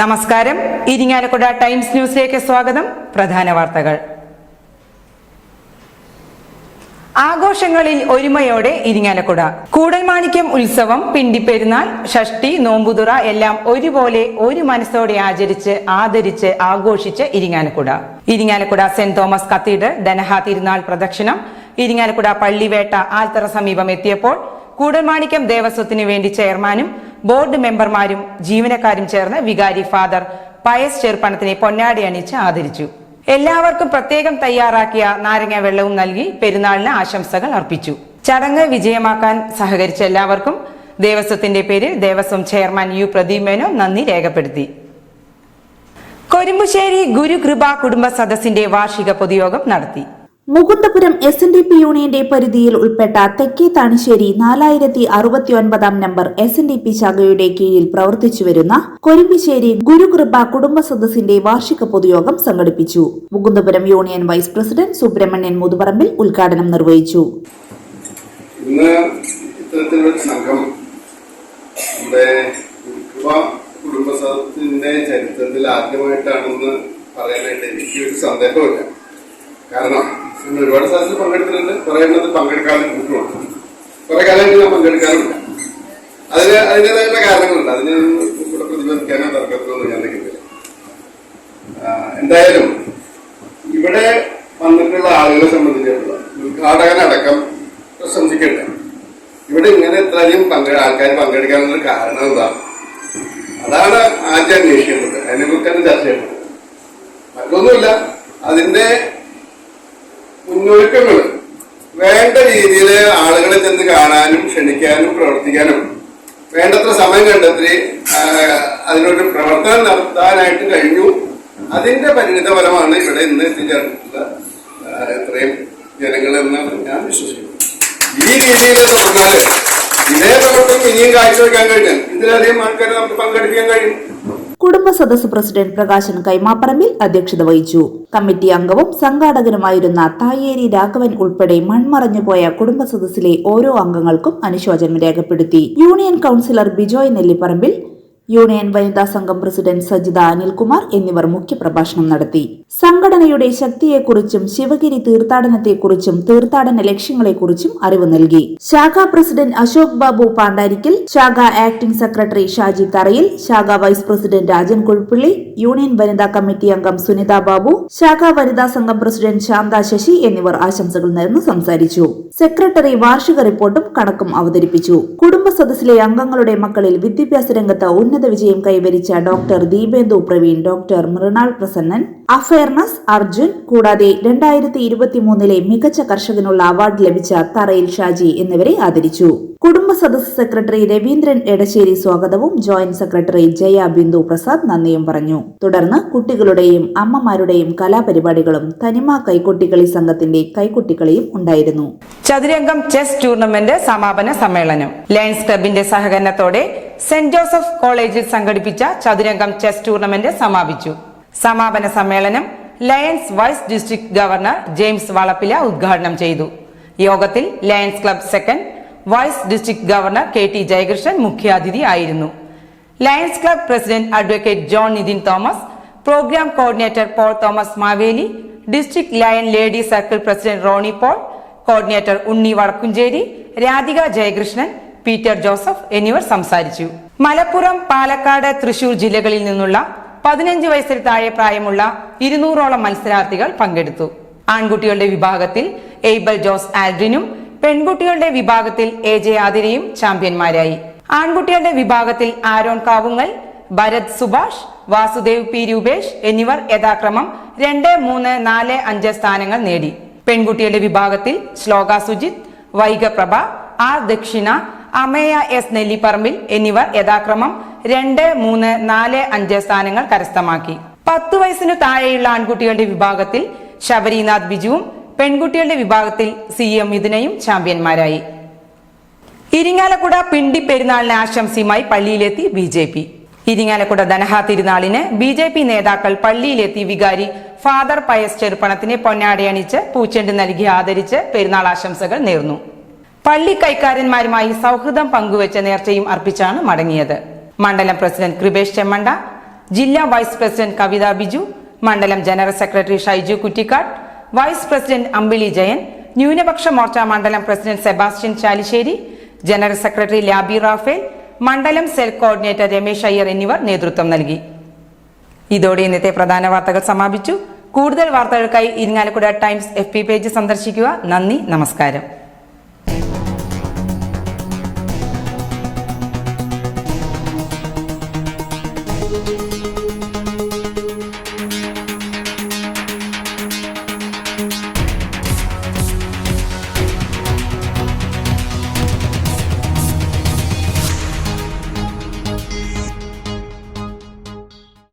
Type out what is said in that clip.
നമസ്കാരം. ഇരിങ്ങാലക്കുട ടൈംസ് ന്യൂസിലേക്ക് സ്വാഗതം. പ്രധാന വാർത്തകൾ. ആഘോഷങ്ങളിൽ ഒരുമയോടെ ഇരിങ്ങാലക്കുട. കൂടൽമാണിക്യം ഉത്സവം പിണ്ടിപ്പെരുന്നാൾ ഷഷ്ടി നോമ്പുതുറ എല്ലാം ഒരുപോലെ ഒരു മനസ്സോടെ ആചരിച്ച് ആദരിച്ച് ആഘോഷിച്ച് Irinjalakuda. Irinjalakuda saint Thomas cathedral Dhanaha തിരുനാൾ പ്രദക്ഷിണം. ഇരിങ്ങാലക്കുട പള്ളിവേട്ട ആൽത്തറ സമീപം എത്തിയപ്പോൾ കൂടൽമാണിക്യം ദേവസ്വത്തിനു വേണ്ടി ചെയർമാനും ബോർഡ് മെമ്പർമാരും ജീവനക്കാരും ചേർന്ന് വികാരി ഫാദർ പയസ് ചെറുപ്പണത്തിനെ പൊന്നാടി അണിച്ച് ആദരിച്ചു. എല്ലാവർക്കും പ്രത്യേകം തയ്യാറാക്കിയ നാരങ്ങ വെള്ളവും നൽകി പെരുന്നാളിന് ആശംസകൾ അർപ്പിച്ചു. ചടങ്ങ് വിജയമാക്കാൻ സഹകരിച്ച എല്ലാവർക്കും ദേവസ്വത്തിന്റെ പേരിൽ ദേവസ്വം ചെയർമാൻ യു പ്രദീപ് മേനോ നന്ദി രേഖപ്പെടുത്തി. കൊരുമ്പുശ്ശേരി ഗുരുകൃപ കുടുംബ സദസ്സിന്റെ വാർഷിക പൊതുയോഗം നടത്തി. Mukundapuram S N D P യൂണിയന്റെ പരിധിയിൽ ഉൾപ്പെട്ട തെക്കേ താണിശ്ശേരി നാലായിരത്തി അറുപത്തി ഒൻപതാം number S N D P ശാഖയുടെ കീഴിൽ പ്രവർത്തിച്ചുവരുന്ന കൊരുമ്പിശ്ശേരി ഗുരുകൃപ കുടുംബ സദസ്സിന്റെ വാർഷിക പൊതുയോഗം സംഘടിപ്പിച്ചു. Mukundapuram union vice president Subrahmanyan Muthuparambil ഉദ്ഘാടനം നിർവഹിച്ചു. ഇന്ന് കൃപ കുടുംബത്തിന്റെ ചരിത്രത്തിൽ ആദ്യമായിട്ടാണെന്ന് പറയാനായിട്ട് എനിക്ക് ഒരു സന്ദേഹമില്ല. കാരണം ഇന്ന് ഒരുപാട് സ്ഥലത്തിൽ പങ്കെടുത്തിട്ടുണ്ട്. കുറെ എണ്ണത്തിൽ പങ്കെടുക്കാതെ കൂട്ടുമുണ്ട് കുറെ കാലമായിട്ട് ഞാൻ പങ്കെടുക്കാറുണ്ട്. അതിന് അതിന്റെതായിട്ടുള്ള കാരണങ്ങളുണ്ട്. അതിന് ഇവിടെ പ്രതിബന്ധിക്കാനോ തർക്കത്തിനൊന്നും ഞാൻ നിൽക്കുന്നില്ല. എന്തായാലും ഇവിടെ വന്നിട്ടുള്ള ആളുകളെ സംബന്ധിച്ചിടത്തോളം ഉദ്ഘാടകനടക്കം പ്രശംസിക്കട്ടെ. ഇവിടെ ഇങ്ങനെ ഇത്രയധികം പങ്കെ ആൾക്കാർ പങ്കെടുക്കാനുള്ള കാരണം എന്താ? അതാണ് ആദ്യം അന്വേഷിക്കേണ്ടത്. അതിനെക്കുറിച്ച് തന്നെ ചർച്ച ചെയ്യേണ്ടത്. മറ്റൊന്നുമില്ല അതിന്റെ മുന്നൊരുക്കങ്ങൾ വേണ്ട രീതിയിൽ ആളുകളെ ചെന്ന് കാണാനും ക്ഷണിക്കാനും പ്രവർത്തിക്കാനും വേണ്ടത്ര സമയം കണ്ടെത്തി അതിനൊരു പ്രവർത്തനം നടത്താനായിട്ട് കഴിഞ്ഞു. അതിന്റെ പരിണിത ഫലമാണ് ഇവിടെ ഇന്ന് എത്തിച്ചേർന്നിട്ടുള്ള ഇത്രയും ജനങ്ങളെന്ന് ഞാൻ വിശ്വസിക്കുന്നു. ഈ രീതിയിൽ തുടർന്നാൽ ഇതേ പ്രവർത്തനം ഇനിയും കാഴ്ചവെക്കാൻ കഴിഞ്ഞാൽ ഇതിലധികം ആൾക്കാരെ നമുക്ക് പങ്കെടുപ്പിക്കാൻ കഴിയും. കുടുംബ സദസ് പ്രസിഡന്റ് പ്രകാശൻ കൈമാപ്പറമ്പിൽ അധ്യക്ഷത വഹിച്ചു. കമ്മിറ്റി അംഗവും സംഘാടകനുമായിരുന്ന തായേരി രാഘവൻ ഉൾപ്പെടെ മൺമറഞ്ഞുപോയ കുടുംബ സദസ്സിലെ ഓരോ അംഗങ്ങൾക്കും അനുശോചനം രേഖപ്പെടുത്തി. Union councillor Bijoy Nellipparambil union വനിതാ സംഘം പ്രസിഡന്റ് സജിത അനിൽകുമാർ എന്നിവർ മുഖ്യപ്രഭാഷണം നടത്തി. സംഘടനയുടെ ശക്തിയെക്കുറിച്ചും ശിവഗിരി തീർത്ഥാടനത്തെക്കുറിച്ചും തീർത്ഥാടന ലക്ഷ്യങ്ങളെക്കുറിച്ചും അറിവ് നൽകി. ശാഖാ പ്രസിഡന്റ് അശോക് ബാബു പാണ്ടാരിക്കൽ ശാഖ ആക്ടിംഗ് സെക്രട്ടറി ഷാജി തറയിൽ ശാഖ vice president Rajan Kuzhappilly union വനിതാ കമ്മിറ്റി അംഗം സുനിത ബാബു ശാഖാ വനിതാ സംഘം പ്രസിഡന്റ് ശാന്ത ശശി എന്നിവർ ആശംസകൾ നേർന്ന് സംസാരിച്ചു. സെക്രട്ടറി വാർഷിക റിപ്പോർട്ടും കണക്കും അവതരിപ്പിച്ചു. കുടുംബ സദസ്സിലെ അംഗങ്ങളുടെ മക്കളിൽ വിദ്യാഭ്യാസ രംഗത്ത് ഉന്നത വിജയം കൈവരിച്ച ഡോക്ടർ ദീപേന്ദു പ്രവീൺ ഡോക്ടർ മൃണാൾ പ്രസന്നൻ അഫയർനസ് അർജുൻ കൂടാതെ രണ്ടായിരത്തി ഇരുപത്തിമൂന്നിലെ മികച്ച കർഷകനുള്ള അവാർഡ് ലഭിച്ച തറയിൽ ഷാജി എന്നിവരെ ആദരിച്ചു. കുടുംബ സദസ് സെക്രട്ടറി രവീന്ദ്രൻ എടശ്ശേരി സ്വാഗതവും ജോയിന്റ് സെക്രട്ടറി ജയ ബിന്ദു പ്രസാദ് നന്ദിയും പറഞ്ഞു. തുടർന്ന് കുട്ടികളുടെയും അമ്മമാരുടെയും കലാപരിപാടികളും തനിമ കൈക്കൊട്ടിക്കളി സംഘത്തിന്റെ കൈക്കൊട്ടിക്കളിയും ഉണ്ടായിരുന്നു. ചതുരംഗം ചെസ് ടൂർണമെന്റ് സമാപന സമ്മേളനം. ലയൺസ് ക്ലബിന്റെ സഹകരണത്തോടെ സെന്റ് ജോസഫ് കോളേജിൽ സംഘടിപ്പിച്ച ചതുരംഗം ചെസ് ടൂർണമെന്റ് സമാപിച്ചു. സമാപന സമ്മേളനം lions vice district governor James Valappila ഉദ്ഘാടനം ചെയ്തു. യോഗത്തിൽ lions club second vice district governor K T Jayakrishnan മുഖ്യാതിഥി ആയിരുന്നു. Lions club president advocate John Nitin Thomas programme coordinator Paul Thomas Maveli district lion lady circle president Rony Paul coordinator Unni Vadakkumchery Radhika Jayakrishnan Peter Joseph എന്നിവർ സംസാരിച്ചു. മലപ്പുറം പാലക്കാട് തൃശൂർ ജില്ലകളിൽ നിന്നുള്ള പതിനഞ്ച് വയസ്സിൽ താഴെ പ്രായമുള്ള ഇരുന്നൂറോളം മത്സരാർത്ഥികൾ പങ്കെടുത്തു. ആൺകുട്ടികളുടെ വിഭാഗത്തിൽ എയ്ബൽ ജോസ് ആൽഡ്രിനും പെൺകുട്ടികളുടെ വിഭാഗത്തിൽ എ ജെ ആതിരയും ചാമ്പ്യന്മാരായി. ആൺകുട്ടികളുടെ വിഭാഗത്തിൽ ആരോൺ കാവുങ്ങൽ ഭരത് സുഭാഷ് വാസുദേവ് പി രൂപേഷ് എന്നിവർ യഥാക്രമം രണ്ട് മൂന്ന് നാല് അഞ്ച് സ്ഥാനങ്ങൾ നേടി. പെൺകുട്ടികളുടെ വിഭാഗത്തിൽ ശ്ലോക സുജിത് വൈഗപ്രഭ ആർ ദക്ഷിണ അമേയ എസ് നെല്ലിപ്പറമ്പിൽ എന്നിവർ യഥാക്രമം രണ്ട് മൂന്ന് നാല് അഞ്ച് സ്ഥാനങ്ങൾ കരസ്ഥമാക്കി. പത്ത് വയസ്സിനു താഴെയുള്ള ആൺകുട്ടികളുടെ വിഭാഗത്തിൽ ശബരിനാഥ് ബിജുവും പെൺകുട്ടികളുടെ വിഭാഗത്തിൽ സി എം മിഥുനയും ചാമ്പ്യന്മാരായി. ഇരിങ്ങാലക്കുട പിണ്ടി പെരുന്നാളിന് ആശംസയുമായി പള്ളിയിലെത്തി B J P. Irinjalakuda Dhanaha തിരുനാളിന് ബി ജെ പി നേതാക്കൾ പള്ളിയിലെത്തി വികാരി ഫാദർ പയസ് ചെറുപ്പണത്തിനെ പൊന്നാടയണിച്ച് പൂച്ചെണ്ട് നൽകി ആദരിച്ച് പെരുന്നാൾ ആശംസകൾ നേർന്നു. പള്ളി കൈക്കാരന്മാരുമായി സൗഹൃദം പങ്കുവച്ച നേർച്ചയും അർപ്പിച്ചാണ് മടങ്ങിയത്. മണ്ഡലം പ്രസിഡന്റ് കൃപേഷ് ചെമ്മണ്ട ജില്ലാ വൈസ് പ്രസിഡന്റ് കവിത ബിജു മണ്ഡലം general secretary Shaiju Kuttikkad vice president Ambili Jayan ന്യൂനപക്ഷ മോർച്ച മണ്ഡലം president Sebastian Chalissery general secretary Laby Raphael മണ്ഡലം സെൽ കോർഡിനേറ്റർ രമേശ് അയ്യർ എന്നിവർ നേതൃത്വം നൽകി. ഇതോടെ ഇന്നത്തെ പ്രധാന വാർത്തകൾ സമാപിച്ചു. കൂടുതൽ വാർത്തകൾക്കായി ഇരിങ്ങാലക്കുട ടൈംസ് എഫ് പേജ് സന്ദർശിക്കുക. നന്ദി നമസ്കാരം.